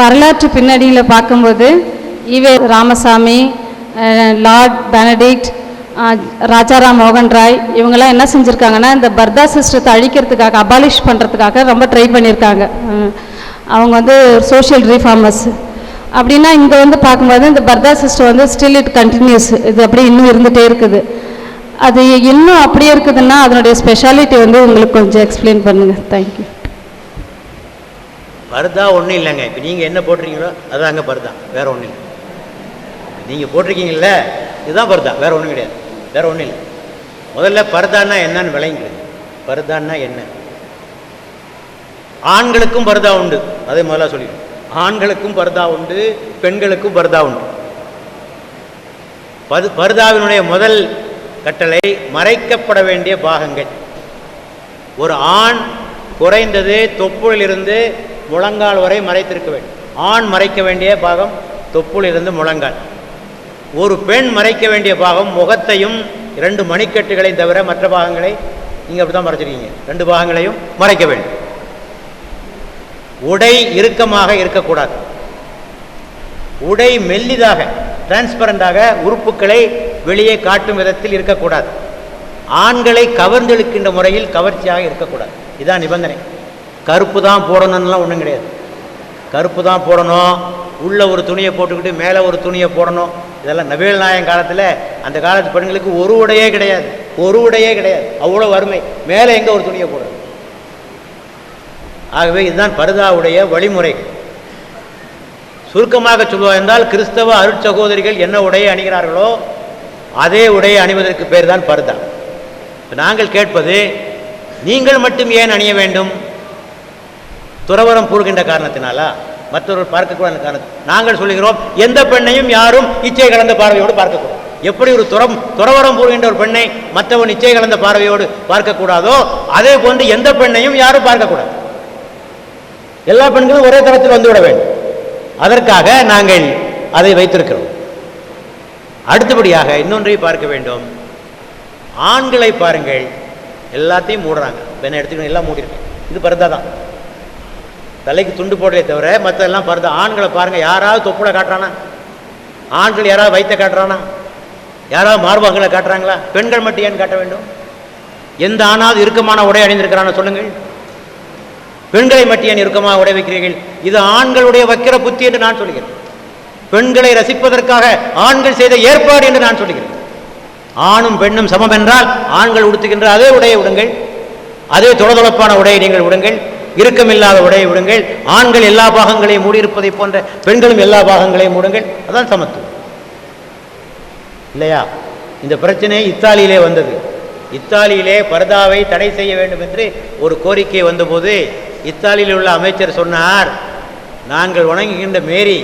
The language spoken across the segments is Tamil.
வரலாற்று பின்னணியில் பார்க்கும்போது ஈவே ராமசாமி லார்ட் பெனடிக்ட் ராஜாராம் மோகன் ராய் இவங்கெல்லாம் என்ன செஞ்சுருக்காங்கன்னா இந்த பர்தா சிஸ்டத்தை அழிக்கிறதுக்காக அபாலிஷ் பண்ணுறதுக்காக ரொம்ப ட்ரை பண்ணியிருக்காங்க அவங்க வந்து சோஷியல் ரீஃபார்மர்ஸ் அப்படின்னா இங்கே வந்து பார்க்கும்போது இந்த பர்தா சிஸ்டம் வந்து ஸ்டில் இட் கண்டினியூஸ் இது அப்படியே இன்னும் இருந்துகிட்டே இருக்குது. அது இன்னும் அப்படியே இருக்குதுன்னா அதனுடைய ஸ்பெஷாலிட்டி வந்து உங்களுக்கு கொஞ்சம் எக்ஸ்பிளைன் பண்ணுங்கள் தேங்க்யூ பர்தா ஒன்றும் இல்லைங்க. இப்போ நீங்கள் என்ன போட்டிருக்கீங்களோ அதுதான் அங்கே பர்தா வேற ஒன்றும் இல்லை. நீங்கள் போட்டிருக்கீங்கல்ல இதுதான் பர்தா வேற ஒன்றும் கிடையாது. வேற ஒன்றும் இல்லை. முதல்ல பர்தான்னா என்னன்னு விளங்கிடுது பர்தான்னா என்ன? ஆண்களுக்கும் பர்தா உண்டு. அதே முதல்ல சொல்லிடும் ஆண்களுக்கும் பர்தா உண்டு பெண்களுக்கும் பர்தா உண்டு. பது பர்தாவினுடைய முதல் கட்டளை மறைக்கப்பட வேண்டிய பாகங்கள். ஒரு ஆண் குறைந்தது தொப்புளிலிருந்து முழங்கால் வரை மறைத்திருக்க வேண்டும். ஆண் மறைக்க வேண்டிய பாகம் தொப்புளிலிருந்து முழங்கால். ஒரு பெண் மறைக்க வேண்டிய பாகம் முகத்தையும் இரண்டு மணிக்கட்டுகளையும் தவிர மற்ற பாகங்களை நீங்கள் அப்படி தான் மறைச்சிருக்கீங்க. ரெண்டு பாகங்களையும் மறைக்க வேண்டும். உடை இறுக்கமாக இருக்கக்கூடாது. உடை மெல்லிதாக டிரான்ஸ்பரண்டாக உறுப்புகளை வெளியே காட்டும் விதத்தில் இருக்கக்கூடாது. ஆண்களை கவர்ந்தெழுக்கின்ற முறையில் கவர்ச்சியாக இருக்கக்கூடாது. இதான் நிபந்தனை. கருப்பு தான் போடணும்லாம் ஒன்றும் கிடையாது. கருப்பு தான் போடணும் உள்ளே ஒரு துணியை போட்டுக்கிட்டு மேலே ஒரு துணியை போடணும். இதெல்லாம் நவீன நாயன் காலத்தில் அந்த காலத்து பெண்களுக்கு ஒரு உடையே கிடையாது. ஒரு உடையே கிடையாது. அவ்வளோ வறுமை. மேலே எங்கே ஒரு துணியை போடுறது? ஆகவே இதுதான் பருதாவுடைய வழிமுறை. சுருக்கமாக சொல்வதா என்றால் கிறிஸ்தவ அருட்சகோதரிகள் என்ன உடையை அணிகிறார்களோ அதே உடையை அணிவதற்கு பேர் தான் பருதா நாங்கள் கேட்பது நீங்கள் மட்டும் ஏன் அணிய வேண்டும்? துறவரம் போடுகின்ற காரணத்தினாலா மற்றவர்கள் பார்க்கக்கூடாத காரணம் நாங்கள் சொல்லுகிறோம் எந்த பெண்ணையும் யாரும் இச்சை கலந்த பார்வையோடு பார்க்கக்கூடாது. எப்படி ஒரு துறம் துறவரம் போடுகின்ற ஒரு பெண்ணை மற்றவன் இச்சை கலந்த பார்வையோடு பார்க்கக்கூடாதோ அதே போன்று எந்த பெண்ணையும் யாரும் பார்க்கக்கூடாது. எல்லா பெண்களும் ஒரே தரத்தில் வந்துவிட வேண்டும். அதற்காக நாங்கள் அதை வைத்திருக்கிறோம். அடுத்தபடியாக இன்னொன்றை பார்க்க வேண்டும். ஆண்களை பாருங்கள் எல்லாத்தையும் மூடுறாங்க. பெண்ணை எடுத்துக்கணும்? எல்லாம் மூடிருக்கேன் இது பருதா தான். தலைக்கு துண்டு போடலே தவிர மற்றெல்லாம் எல்லாம் ஆண்களை பாருங்கள் யாராவது தொப்புளை காட்டுறானா? ஆண்கள் யாராவது வைத்த காட்டுறானா? யாராவது மார்பகங்களை காட்டுறாங்களா? பெண்கள் மட்டும் ஏன் காட்ட வேண்டும்? எந்த ஆணாவது இறுக்கமான உடை அணிந்திருக்கிறான சொல்லுங்கள். பெண்களை மட்டும் ஏன் இறுக்கமாக உடை வைக்கிறீர்கள்? இது ஆண்களுடைய வக்கிர புத்தி என்று நான் சொல்கிறேன். பெண்களை ரசிப்பதற்காக ஆண்கள் செய்த ஏற்பாடு என்று நான் சொல்கிறேன். ஆணும் பெண்ணும் சமம் என்றால் ஆண்கள் உடுத்துகின்ற அதே உடையை விடுங்கள் அதே தொளதொளப்பான உடையை நீங்கள் விடுங்கள் இறுக்கமில்லாத உடையை விடுங்கள். ஆண்கள் எல்லா பாகங்களையும் மூடியிருப்பதை போன்ற பெண்களும் எல்லா பாகங்களையும் மூடுங்கள். அதான் சமத்துவம். இல்லையா? இந்த பிரச்சனை இத்தாலியிலே வந்தது. இத்தாலியிலே பர்தாவை தடை செய்ய வேண்டும் என்று ஒரு கோரிக்கை வந்தபோது இத்தாலியில் உள்ள அமைச்சர் சொன்னார் நாங்கள் வணங்குகின்ற மேரி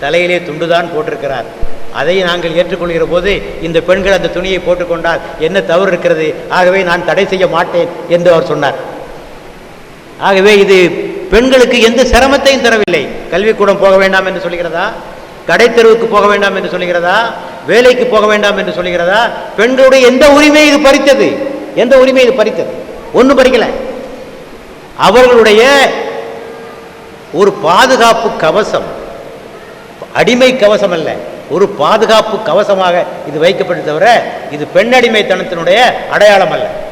தலையிலே துண்டுதான் போட்டிருக்கிறார். அதை நாங்கள் ஏற்றுக்கொள்கிற போது இந்த பெண்கள் அந்த துணியை போட்டுக்கொண்டால் என்ன தவறு இருக்கிறது? ஆகவே நான் தடை செய்ய மாட்டேன் என்று அவர் சொன்னார். ஆகவே இது பெண்களுக்கு எந்த சிரமத்தையும் தரவில்லை. கல்விக்கூடம் போக வேண்டாம் என்று சொல்கிறதா கடை தெருவுக்கு போக வேண்டாம் என்று சொல்கிறதா வேலைக்கு போக வேண்டாம் என்று சொல்கிறதா பெண்களுடைய எந்த உரிமை இது பறித்தது? எந்த உரிமை இது பறித்தது? ஒன்றும் பறிக்கல. அவர்களுடைய ஒரு பாதுகாப்பு கவசம் அடிமை கவசம் அல்ல. ஒரு பாதுகாப்பு கவசமாக இது வைக்கப்பட்டு தவிர இது பெண்ணடிமைத்தனத்தினுடைய அடையாளம் அல்ல.